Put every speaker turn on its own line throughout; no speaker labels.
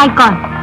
nay còn.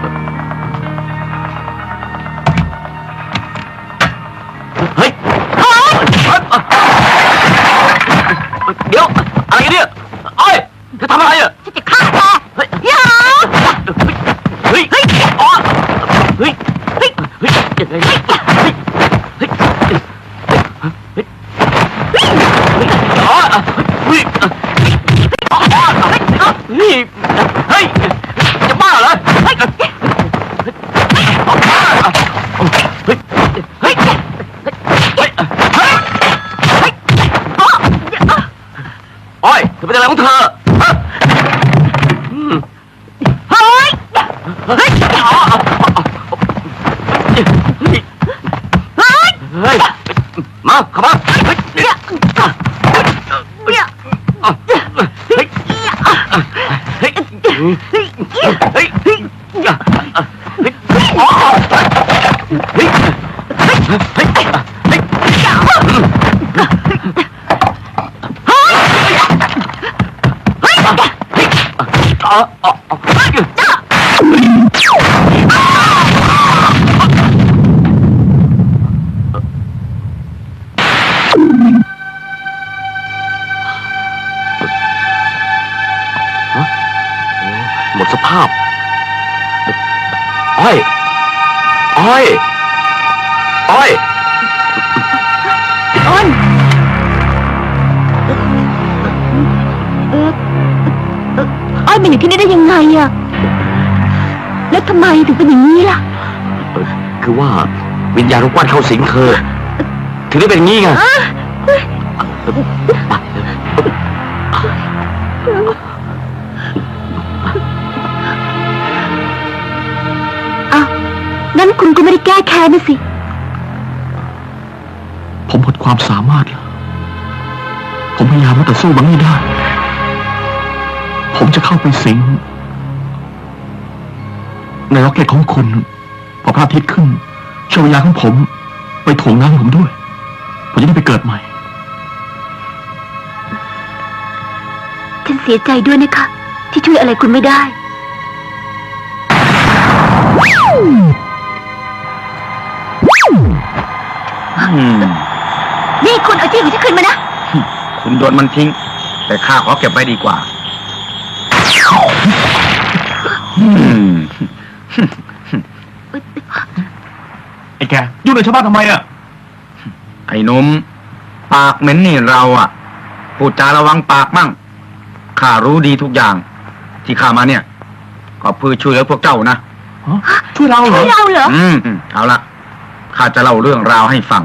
หมดสภาพ อ้อย อ้อย อ้อย
อ้นเออเอออ้อยมาอยู่ที่นี่ได้ยังไงอะแล้วทำไมถึงเป็นอย่างนี้ล่ะ
คือว่าวิญญาณของกวนเข้าสิงเธอ ถึงได้เป็นงี้ไง
อ้า งั้นคุณก็ไม่ได้แก้แค้นนะสิ
ผมหมดความสามารถแล้ว ผมพยายามแล้วแต่สู้มันไม่ได้ ผมจะเข้าไปสิง ในร็อกเก็ตของคุณ พอพระอาทิตย์ขึ้นช่วยวิญญาณของผม ไปถ่วงน้ำให้ผมด้วย ผมจะได้ไปเกิดใหม่
ฉันเสียใจด้วยนะคะ ที่ช่วยอะไรคุณไม่ได้ นี่คุณเอาที่ของฉันคืนมานะ
คุณโดนมันทิ้ง แต่ข้าขอเก็บไว้ดีกว่าอืม
ไอ้แกยุ่งในชาวบ้านทำไมอะ
ไอ้หนุ่มปากเหม็นนี่เราอะ พูดจาระวังปากมั่งข้ารู้ดีทุกอย่าง ที่ข้ามาเนี่ย ก็เพื่อช่วยเหลือพวกเจ้านะ
ช่วยเราเหร
ช่
อ
วยเราเหรอ
อืมอืมเอาละ ข้าจะเล่าเรื่องราวให้ฟัง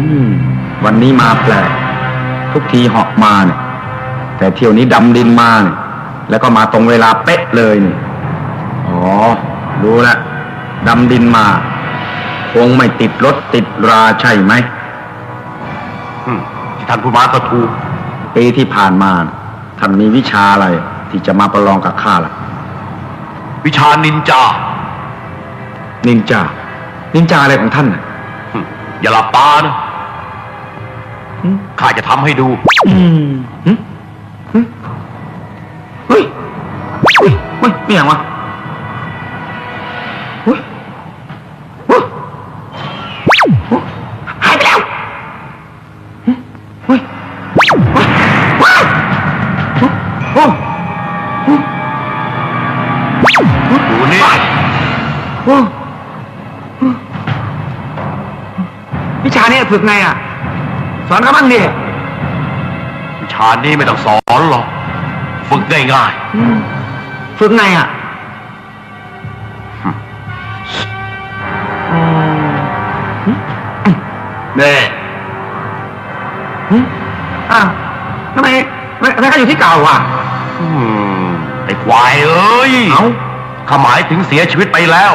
อืม วันนี้มาแปลก ทุกทีเหาะมาเนี่ย แต่เที่ยวนี้ดำดินมาเนี่ยแล้วก็มาตรงเวลาเป๊ะเลยนี่ อ๋อ รู้แล้วดำดินมา คงไม่ติดรถติดราใช่ไหม
อืมที่ท่านพูดมาก็ถูก
ปีที่ผ่านมาน่ะท่านมีวิชาอะไร ที่จะมาประลองกับข้าล่ะ
วิชานินจา
นินจา นินจาอะไรของท่านน่ะ
หึอย่าหลับตานะข้าจะทำให้ดู
อืมหึหึเฮ้ยเฮ้ยเฮ้ยไม่อย่างวะ ฝึกไงอะ สอนกันบ้างดิ
วิชานี้ไม่ต้องสอนหรอกฝึกง่าย
ฝึกไงอะ
ๆแน่
อ้าวทำไมทำไมทำไมเขาอยู่ที่เก่าอะ
อืมไอ้ควายเอ้ย
เอ้า
ข้าหมายถึงเสียชีวิตไปแล้ว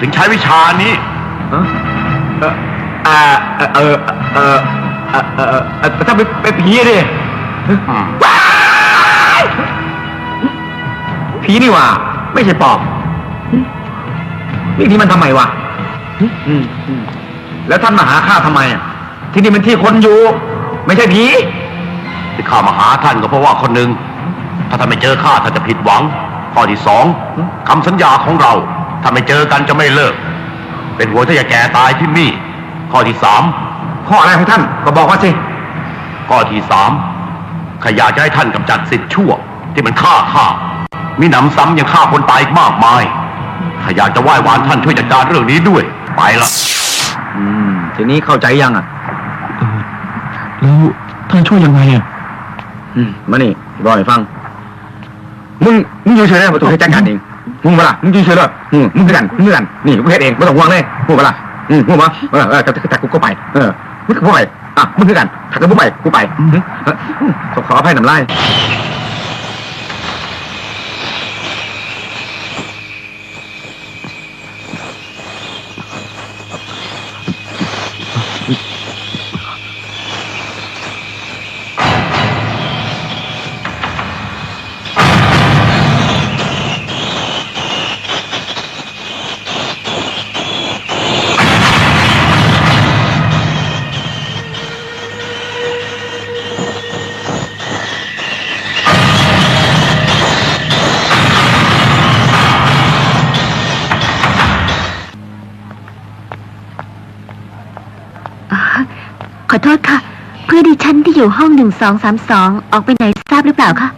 ถึงใช้วิชานี้
เออเออเออเออเออเออเออเออถ้าเป็นเป็นผีดิผีนี่ว่า ไม่ใช่ปอบนี่ที่มันทำไมวะอืมอืมแล้วท่านมาหาข้าทำไมอะที่นี่เป็นที่คนอยู่ ไม่ใช่ผี
ที่ข้ามาหาท่านก็เพราะว่าคนหนึ่งถ้าท่านไม่เจอข้าท่านจะผิดหวัง ข้อที่สองคำสัญญาของเรา ถ้าไม่เจอกันจะไม่เลิก เป็นหัวที่จะแก่ตายที่นี่ ข้อที่สาม
ข้ออะไรของท่านก็บอกมาสิ
ข้อที่สามข้าอยากจะให้ท่านกำจัดสิทธิ์ชั่ว ที่มันฆ่าข้ามีหนำซ้ำยังฆ่าคนตายอีกมากมายข้าอยากจะไหว้วานท่านช่วยจัดการเรื่องนี้ด้วย ไปละ
อืมทีนี้เข้าใจยังอะ
เออแล้วท่านช่วยยังไงอะ
อืมมานี่บอกให้ฟัง มึงมึงอยู่เฉยๆประตูให้จัดการเอง มึงมาละมึงอยู่เฉยๆเลยอืมมึงคือกันมึงคือกัน นี่กูเฮ็ดเองไม่ต้องห่วงเลยมึงมาละ อืมมึงมาเออเออแต่แต่กูก็ไป เออมึงก็ไปอะมึงคือกันถ้ากูไปกูไปอืมเออขอขออภัยน้ำลาย
โทษค่ะ เพื่อนดิฉันที่อยู่ห้องหนึ่งสองสามสองออกไปไหนทราบหรือเปล่าคะ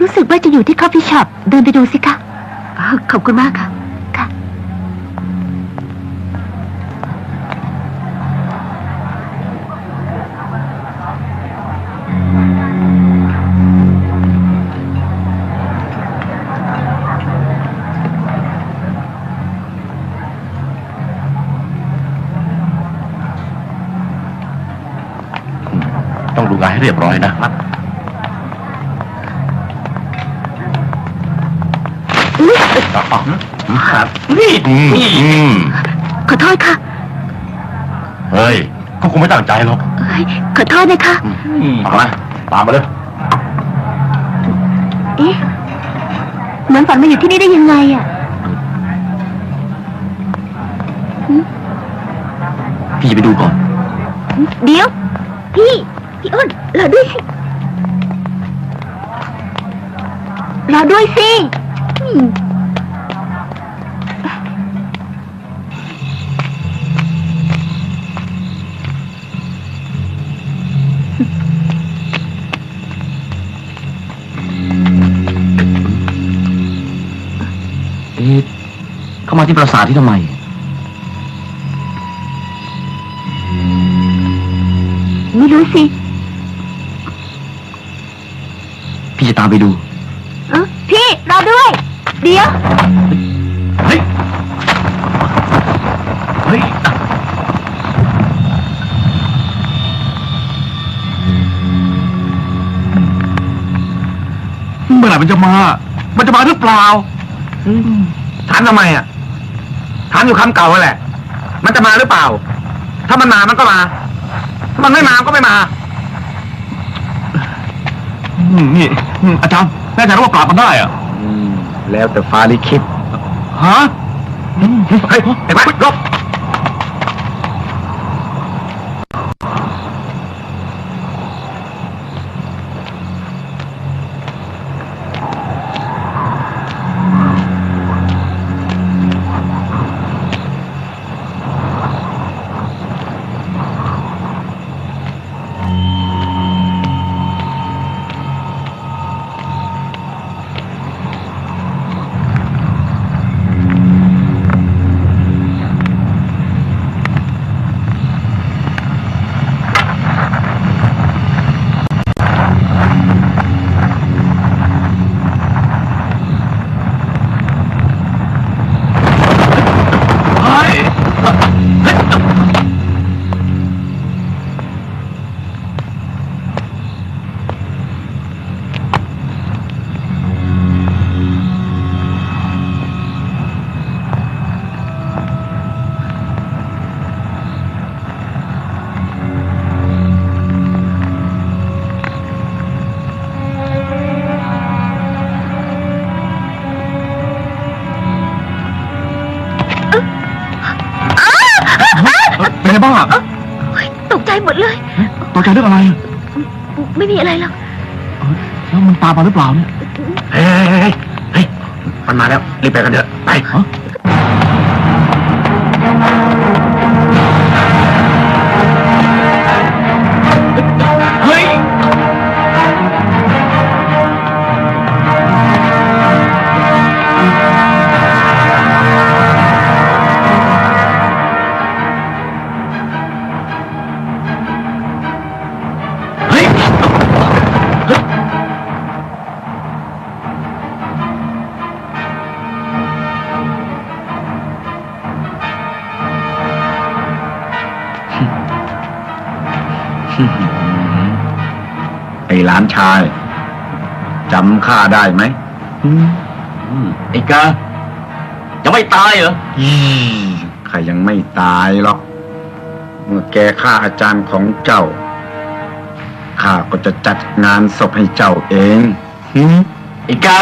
รู้สึกว่าจะอยู่ที่คอฟฟี่ช็อปเดินไปดูสิคะอ๋อขอบคุณมากค่ะ
ต้องดูงานให้เรียบร้อยนะครับ
อุ๊ย
ครับนี่นี่
ขอโทษค่ะ
เฮ้ยก็คงไม่ตั้งใจหรอก
เอ้ยขอโทษนะคะ
เอามาตามมาเลย
เอ๊ะ เหมือนฝันมาอยู่ที่นี่ได้ยังไงอะ
พี่จะไปดูก่อน
เดี๋ยว พี่ พี่อ้นรอด้วยสิรอด้วยสิอืม
เอ๊ะเข้ามาที่ปราสาทที่ทำไม
ไม่รู้สิ
ตามไปดู
เอ้อพี่รอด้วย เดี๋ยว
เฮ้ยเฮ้ย
เมื่อไหร่มันจะมา มันจะมาหรือเปล่า
ถามทำไมอะถามอยู่คำเก่าแหละ มันจะมาหรือเปล่า ถ้ามันมามันก็มา ถ้ามันไม่มามันก็ไม่มา
อืมนี่อืมอาจารย์แน่ใจว่ากลับมาได้อะ
อืมแล้วแต่ฟ้าลิขิต
ฮะ
เฮ้ยไอ้บ้านลบ
บ้างอะ
ตกใจหมดเลย
ตกใจเรื่องอะไร
ไม่มีอะไรหรอก
แล้วมันตามมาหรือเปล่าเนี่ย
เฮ้ยเฮ้ยเฮ้ยมันมาแล้วรีบไปกันเถอะไป
ฮ
ไอ้หลานชายจำข้าได้ไหม
อืมไอ้กาจะไม่ตายเหรอ
ข้ายังไม่ตายหรอก เมื่อแกฆ่าอาจารย์ของเจ้า ข้าก็จะจัดงานศพให้เจ้าเอง
ไอ้กา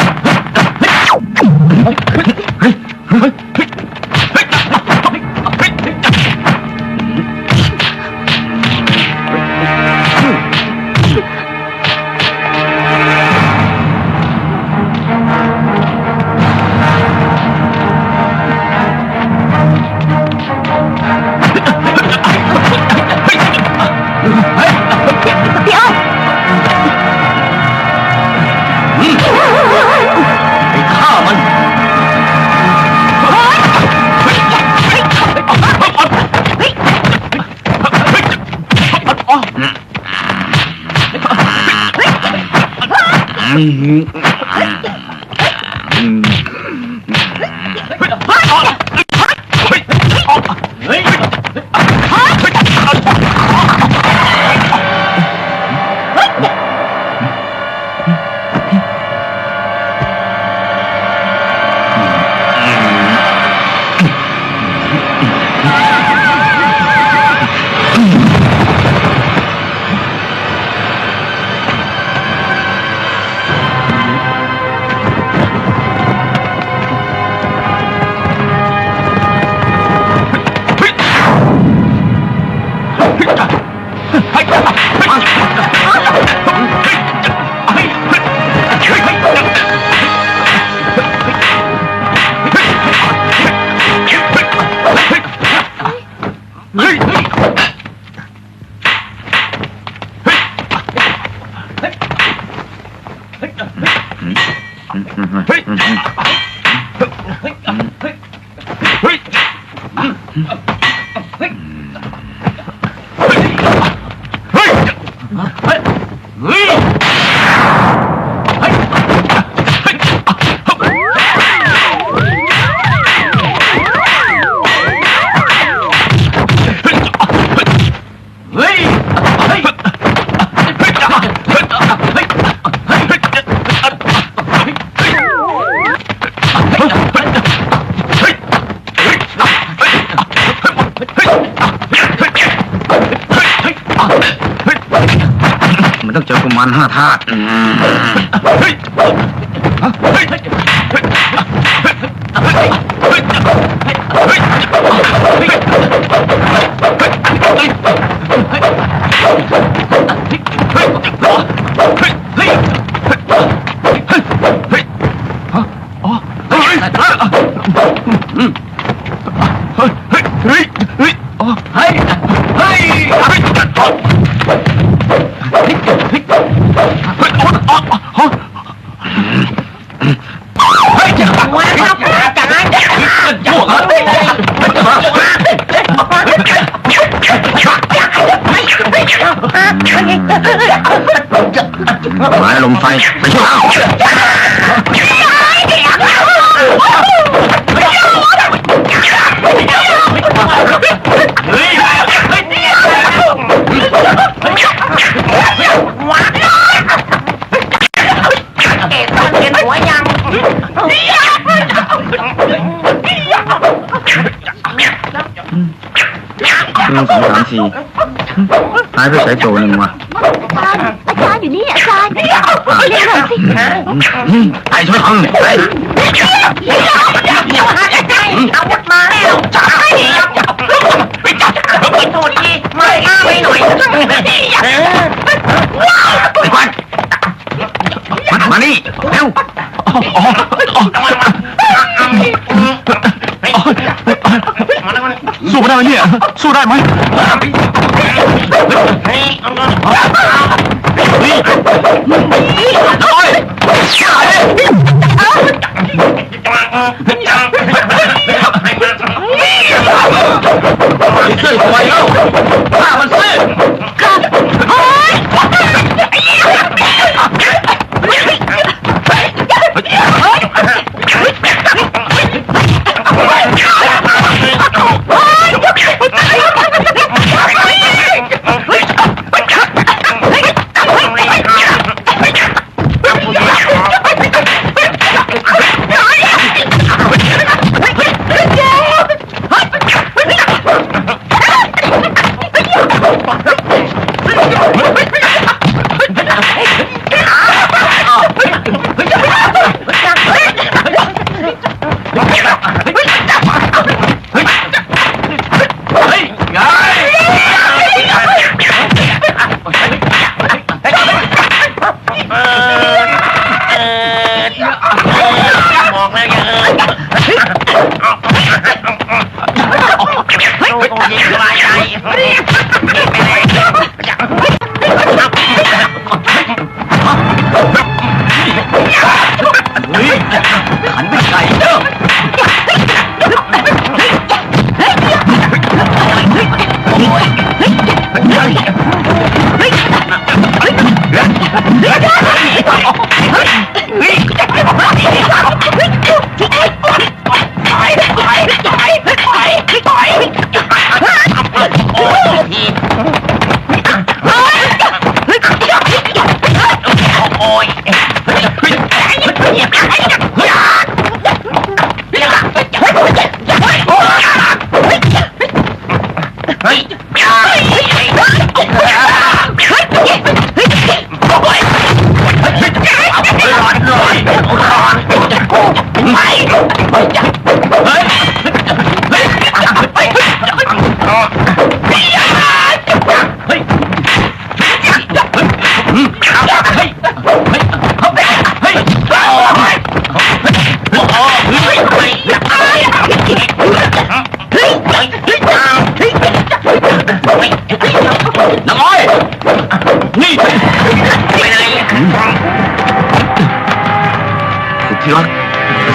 嗯。鱼嗯，嗯，嗯。 กุมารห้าธาตุ
Lại lùng tay
Mày xuống nào Ừ, cũng làm gì? Ai phải chạy trộn mà? อ
งสามสี่หายไปใส่โจหนึ่งว่ะ
อาจารย์อาจารย์อยู่นี่อาจารย์เรียกหน่อยสิ
ไอ้ช่วยฟังไอ้
อาวุธมาแล้วจับให้จับไปจับไปโทษทีไม่ไม่หน่อย
ไอ้ควันไปมานี่เร็ว
อ๋ออ๋อ สู้ไม่ได้เนี่ย สู้ได้ไหม
เฮ้ยเอาเงิน
น้อย
เสื้อทำไมเล่าฆ่ามันซิเ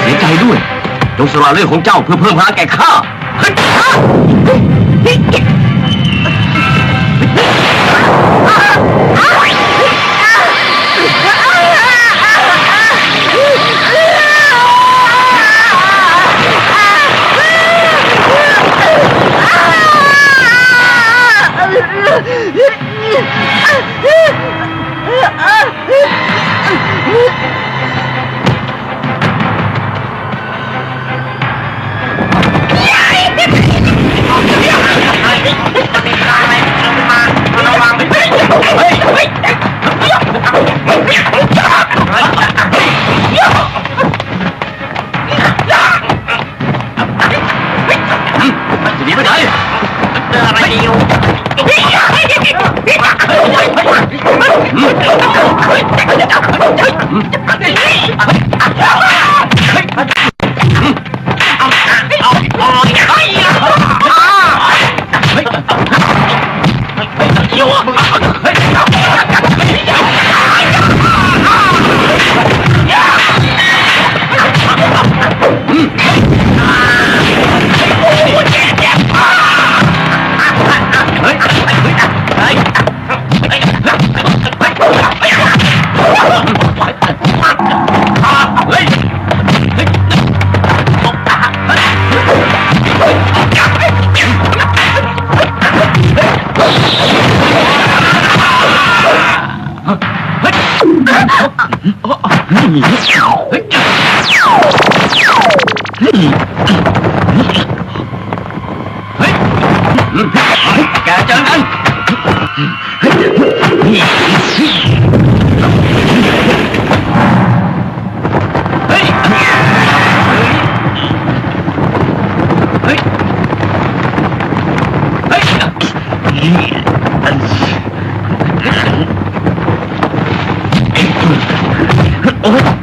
เสี
ยใจ
ด้วยจงสละเรื่องของเจ้าเพื่อเพิ่มพลังแก่ข้า
ระ เฮ้
แ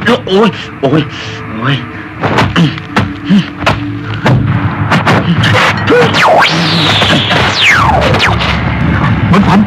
แล้ว โอ้ย
โอ้ย โอ้ย
เหมือนฝัน